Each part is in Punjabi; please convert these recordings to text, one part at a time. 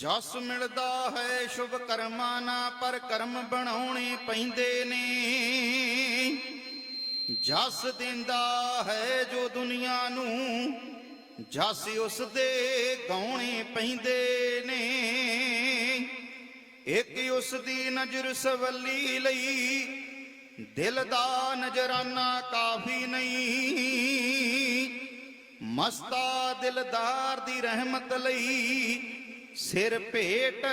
ਜਸ ਮਿਲਦਾ ਹੈ ਸ਼ੁਭ ਕਰਮਾਂ ਨਾ ਪਰ ਕਰਮ ਬਣਾਉਣੇ ਪੈਂਦੇ ਨੇ। ਜਸ ਦਿੰਦਾ ਹੈ ਜੋ ਦੁਨੀਆ ਨੂੰ, ਜਸ ਉਸ ਦੇ ਗਾਉਣੇ ਪੈਂਦੇ ਨੇ। ਇੱਕ ਉਸ ਦੀ ਨਜ਼ਰ ਸਵੱਲੀ ਲਈ, ਦਿਲ ਦਾ ਨਜ਼ਰਾਨਾ ਕਾਫੀ ਨਹੀਂ। ਮਸਤਾ ਦਿਲਦਾਰ ਦੀ ਰਹਿਮਤ ਲਈ ਸਿਰ ਭੇਟ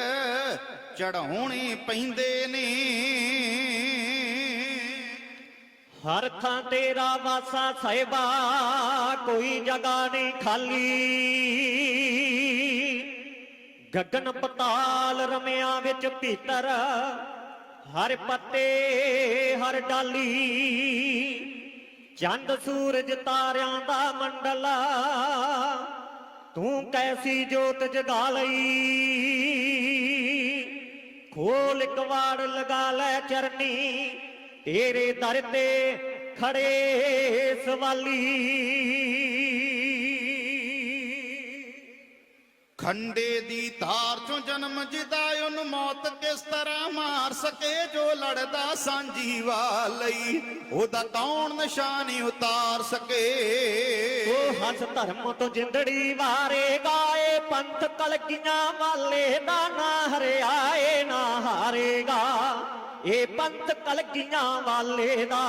ਚੜਾਉਣੇ ਪੈਂਦੇ ਨੇ। ਹਰ ਥਾਂ ਤੇਰਾ ਵਾਸਾ ਸਹਿਬਾ, ਕੋਈ ਜਗ੍ਹਾ ਨਹੀਂ ਖਾਲੀ। ਗਗਨ ਪਤਾਲ ਰਮਿਆਂ ਵਿੱਚ ਭੀਤਰ, ਹਰ ਪੱਤੇ, ਹਰ ਡਾਲੀ। ਚੰਦ ਸੂਰਜ ਤਾਰਿਆਂ ਦਾ ਮੰਡਲਾ ਤੂੰ ਕੈਸੀ ਜੋਤ ਜਗਾ ਲਈ? ਖੋਲ ਕਵਾੜ ਲਗਾ ਲੈ ਚਰਨੀ, ਤੇਰੇ ਦਰ ਤੇ ਖੜੇ ਸਵਾਲੀ। ਖੰਡੇ ਦੀ ਧਾਰ ਚੋਂ ਜਨਮ ਜਿਦਾ, ਉਹਨੂੰ ਮੌਤ ਕਿਸ ਤਰ੍ਹਾਂ ਮਾਰ ਸਕੇ ਜੋ ਲੜਦਾ ਸਾਂਝੀ ਲਈ? ਉਹਦਾ ਕੌਣ ਨਿਸ਼ਾਨੀ ਉਤਾਰ ਸਕੇ? ਉਹ ਹੱਸ ਧਰਮ ਤੋਂ ਜਿੰਦੜੀ ਵਾਰੇ ਗਾਏ, ਪੰਥ ਕਲਕੀਆਂ ਵਾਲੇ ਦਾ ਨਾ ਹਰਿਆਏ, ਨਾ ਹਾਰੇਗਾ। ਇਹ ਪੰਥ ਕਲਕੀਆਂ ਵਾਲੇ ਦਾ।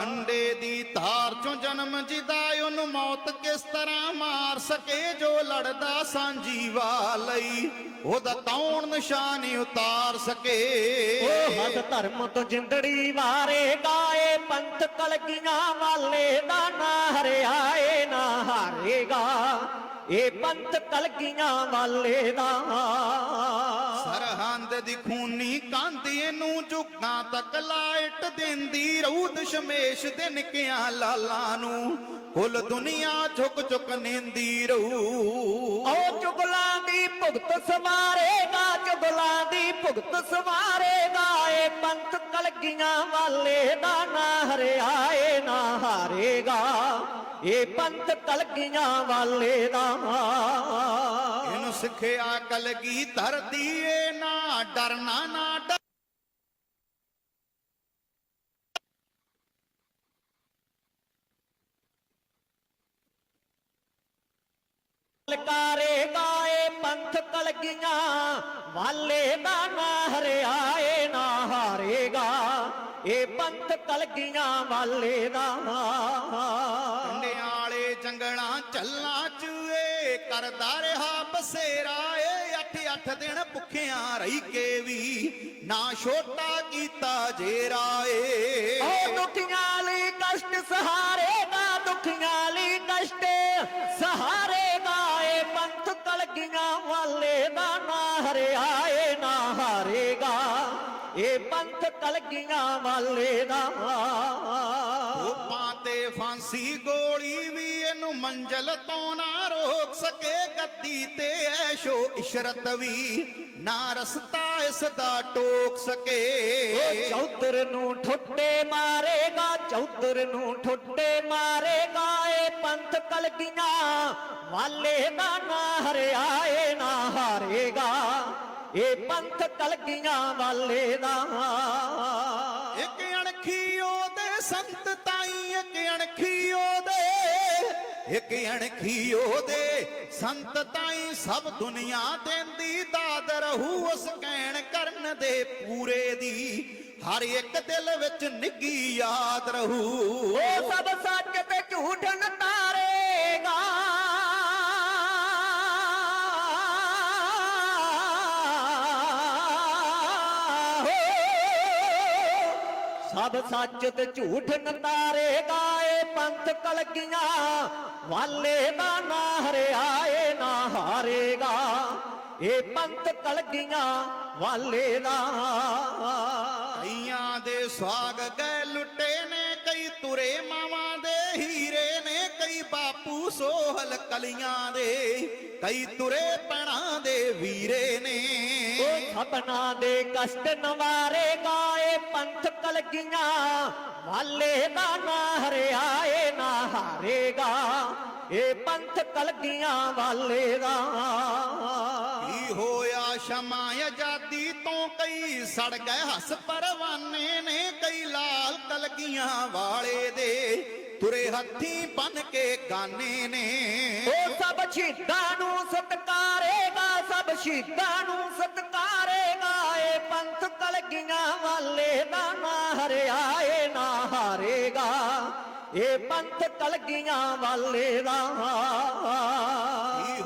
ਖੰਡੇ ਦੀ ਧਾਰ ਚੋਂ ਜਨਮ ਜਿਦਾ ਉਹਨੂੰ ਮੌਤ ਕਿਸ ਤਰ੍ਹਾਂ ਮਾਰ ਸਕੇ ਜੋ ਲੜਦਾ ਸਾਂਝੀ ਵਾਲਈ। ਉਹਦਾ ਕੌਣ ਨਿਸ਼ਾਨੀ ਉਤਾਰ ਸਕੇ। ਉਹ ਹੱਸ ਧਰਮ ਤੋਂ ਜਿੰਦੜੀ ਵਾਰੇ ਗਾਏ ਪੰਥ ਕਲਕੀਆਂ ਵਾਲੇ ਦਾ ਨਾ ਹਰਿਆਏ ਨਾ ਹਾਰੇਗਾ। ਇਹ ਪੰਥ ਕਲਕੀਆਂ ਵਾਲੇ ਦਾ। ਸਰਹੰਦ ਦੀ ਖੂਨੀ ਕਾਂਦੀ ਨੂੰ ਝੁਕਾਂ ਤੱਕ ਲਾਇਟ ਦਿੰਦੀ ਰਹੂ ਦਸ਼ਮੇਸ਼ ਦੇ ਨਿਕਿਆਂ ਲਾਲਾਂ ਨੂੰ। ਕੁੱਲ ਦੁਨੀਆ ਝੁਕ ਝੁਕ ਨਿੰਦੀ ਰਹੂ। ਉਹ ਚੁਗਲਾਂ ਦੀ ਭੁਗਤ ਸਵਾਰੇਗਾ ਚੁਗਲਾਂ ਦੀ ਭੁਗਤ ਸਵਾਰੇਗਾ। ਇਹ ਪੰਥ ਕਲਗੀਆਂ ਵਾਲੇ ਦਾ ਨਾ ਹਰਿਆਏ ਨਾ ਹਾਰੇਗਾ। ਇਹ ਪੰਥ ਕਲਗੀਆਂ ਵਾਲੇ ਦਾ ਇਹਨੂੰ ਸਿੱਖਿਆ ਕਲਗੀ ਧਰਦੀ ਏ ਨਾ ਡਰਨਾ ਨਾ ਡਰ ਲਕਾਰੇਗਾ ਇਹ ਪੰਥ ਕਲਗੀਆਂ ਵਾਲੇ ਦਾ ਨਾ ਹਾਰੇਗਾ ਇਹ ਪੰਥ ਕਲਗੀਆਂ ਵਾਲੇ ਦਾ। ਕੰਡਿਆਲੇ ਜੰਗਲਾਂ ਚੱਲਾਂ ਚੂਏ ਕਰਦਾ ਰਿਹਾ ਬਸੇਰਾ ਏ ਅੱਠ ਅੱਠ ਦਿਨ ਭੁੱਖਿਆਂ ਰਹੀ ਕੇ ਵੀ। ਨਾ ਛੋਟਾ ਕੀਤਾ ਜੇਰਾ ਏ। ਉਹ ਦੁਖੀਆਂ ਲਈ ਕਸ਼ਟ ਸਹਾਰੇਗਾ ਦੁਖੀਆਂ ਲਈ ਕਸ਼ਟ। ਸਹਾਰੇਗਾ ਇਹ ਪੰਥ ਕਲਗੀਆਂ ਵਾਲੇ ਦਾ ਨਾ ਹਾਰੇਗਾ ਇਹ ਪੰਥ ਕਲਗੀਆਂ ਵਾਲੇ ਦਾ। ਕੋਪਾਂ ਤੇ ਫਾਂਸੀ ਗੋਲੀ ਵੀ ਇਹਨੂੰ ਮੰਜ਼ਲ ਤੋਂ ਨਾ ਰੋਕ ਸਕੇ। ਗੱਦੀ ਤੇ ਐਸ਼ੋ ਇਸ਼ਰਤ ਵੀ ਨਾ ਰਸਤਾ ਇਸ ਦਾ ਟੋਕ ਸਕੇ। ਉਹ ਚੌਧਰ ਨੂੰ ਠੁੱਡੇ ਮਾਰੇਗਾ ਚੌਧਰ ਨੂੰ ਠੁੱਡੇ ਮਾਰੇਗਾ। ਇਹ ਪੰਥ ਕਲਗੀਆਂ ਵਾਲੇ ਦਾ ਨਾ ਹਰਿਆਏ ਨਾ ਹਾਰੇਗਾ। ਇਹ ਪੰਥ ਕਲਗੀਆਂ ਵਾਲੇ ਦਾ। ਇੱਕ ਅਣਖੀ ਉਹਦੇ ਸੰਤ ਤਾਈ ਇੱਕ ਅਣਖੀ ਉਹਦੇ ਇੱਕ ਅਣਖੀ ਉਹਦੇ ਸੰਤ ਤਾਈ ਸਭ ਦੁਨੀਆ ਦੇਂਦੀ ਦਾਦ ਰਹੂ ਉਸ ਕਹਿਣ ਕਰਨ ਦੇ ਪੂਰੇ ਦੀ। ਹਰ ਇੱਕ ਦਿਲ ਵਿੱਚ ਨਿੱਗੀ ਯਾਦ ਰਹੂ। ਉਹ ਸਭ ਸੱਚ ਤੇ ਝੂਠ ਨਤਾਰੇਗਾ ਸਭ ਸੱਚ ਤੇ ਝੂਠ ਨਤਾਰੇਗਾ ਇਹ ਪੰਥ ਕਲਗੀਆਂ ਵਾਲੇ ਦਾ ਨਾ ਹਰਿਆਏ ਨਾ ਹਾਰੇਗਾ। ਇਹ ਪੰਥ ਕਲਗੀਆਂ ਵਾਲੇ ਦਾ ਕਈਆਂ ਦੇ ਸਵਾਗ ਗਏ ਲੁੱਟੇ ਨੇ ਕਈ ਤੁਰੇ ਮਾਵਾਂ ਦੇ ਹੀਰੇ ਨੇ ਕਈ ਬਾਪੂ ਸੋਹਲ ਕਲੀਆਂ ਦੇ ਕਈ ਤੁਰੇ ਪੈਣਾ ਦੇ ਵੀਰੇ ਨੇ। ਉਹ ਸਪਨਾ ਦੇ ਕਸ਼ਟ ਨਵਾਰੇਗਾ ਇਹ ਪੰਥ ਕਲਗੀਆਂ ਵਾਲੇ ਦਾ ਨਾ ਹਰਿਆਏ ਨਾ ਹਾਰੇਗਾ। ਇਹ ਪੰਥ ਕਲਗੀਆਂ ਵਾਲੇ ਦਾ। ਸ਼ਮਾ ਆਜ਼ਾਦੀ ਤੋਂ ਕਈ ਸੜ ਗਏ ਹੱਸ ਪਰਵਾਨੇ ਨੇ, ਕਈ ਲਾਲ ਕਲਗੀਆਂ ਵਾਲੇ ਦੇ। ਤੁਰੇ ਹੱਥੀ ਬਨ ਕੇ ਗਾਨੇ ਨੇ। ਉਹ ਸਭ ਸ਼ਹੀਦਾਂ ਨੂੰ ਸਤਕਾਰੇਗਾ ਸਭ ਸ਼ਹੀਦਾਂ ਨੂੰ ਸਤਕਾਰੇਗਾ। ਇਹ ਪੰਥ ਕਲਗੀਆਂ ਵਾਲੇ ਦਾ ਨਾ ਹਰਿਆ ਏ ਨਾ ਹਾਰੇਗਾ। ਇਹ ਪੰਥ ਕਲਗੀਆਂ ਵਾਲੇ ਦਾ ਕਈ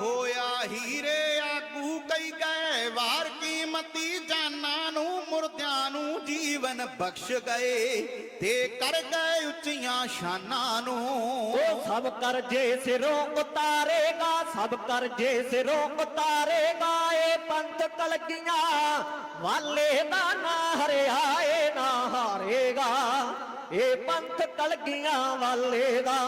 ਗਏ ਵਾਰ ਕੀਮਤੀ ਜਾਨਾਂ ਨੂੰ ਮੁਰਦਿਆਂ ਨੂੰ ਜੀਵਨ ਬਖਸ਼ ਗਏ ਤੇ ਕਰ ਗਏ ਉੱਚੀਆਂ ਸ਼ਾਨਾਂ ਨੂੰ। ਉਹ ਸਭ ਕਰਜੇ ਸਿਰੋਂ ਉਤਾਰੇਗਾ ਸਭ ਕਰਜੇ ਸਿਰੋਂ ਉਤਾਰੇਗਾ ਇਹ ਪੰਥ ਕਲਗੀਆਂ ਵਾਲੇ ਦਾ ਨਾ ਹਰਿਆ ਏ ਨਾ ਹਾਰੇਗਾ ਇਹ ਪੰਥ ਕਲਗੀਆਂ ਵਾਲੇ ਦਾ।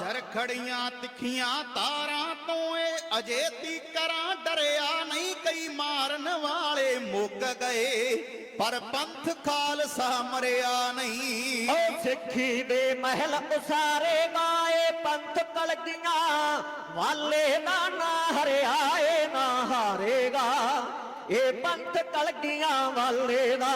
ਚਰਖੜੀਆਂ ਤਿੱਖੀਆਂ ਤਾਰਾਂ ਤੋਂ ਇਹ ਅਜੇ ਤੀਕਰਾਂ ਡਰਿਆ ਨਹੀਂ ਕਈ ਮਾਰਨ ਵਾਲੇ ਮੁੱਕ ਗਏ ਪਰ ਪੰਥ ਖਾਲਸਾ ਮਰਿਆ ਨਹੀਂ। ਉਹ ਸਿੱਖੀ ਦੇ ਮਹਿਲ ਉਸਾਰੇਗਾ ਇਹ ਪੰਥ ਕਲਗੀਆਂ ਵਾਲੇ ਦਾ ਨਾ ਹਰਿਆ ਏ ਨਾ ਹਾਰੇਗਾ। ਇਹ ਪੰਥ ਕਲਗੀਆਂ ਵਾਲੇ ਦਾ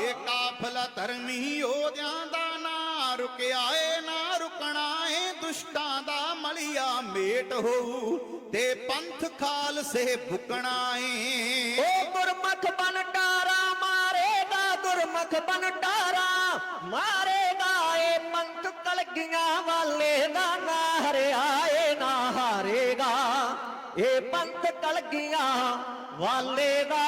ਇਹ ਕਾਫਲਾ ਧਰਮੀ ਯੋਧਿਆਂ ਦਾ ਨਾ ਰੁਕਿਆ ਏ ਨਾ ਰੁਕਣਾ ਏ ਦੁਸ਼ਟਾਂ ਦਾ ਮਲਿਆ ਮੇਟ ਹੋਊ ਤੇ ਪੰਥ ਖਾਲਸੇ ਬੁਕਣਾ ਏ ਉਹ ਗੁਰਮਖ ਬਨ ਡਾਰਾ, ਮਾਰੇਗਾ ਗੁਰਮਖ ਬਨ ਡਾਰਾ, ਮਾਰੇਗਾ ਏ ਪੰਥ ਕਲਗੀਆਂ ਵਾਲੇ ਦਾ ਨਾ ਹਰਿਆ ਏ ਨਾ ਹਾਰੇਗਾ ਏ ਪੰਥ ਕਲਗੀਆਂ ਵਾਲੇ ਦਾ।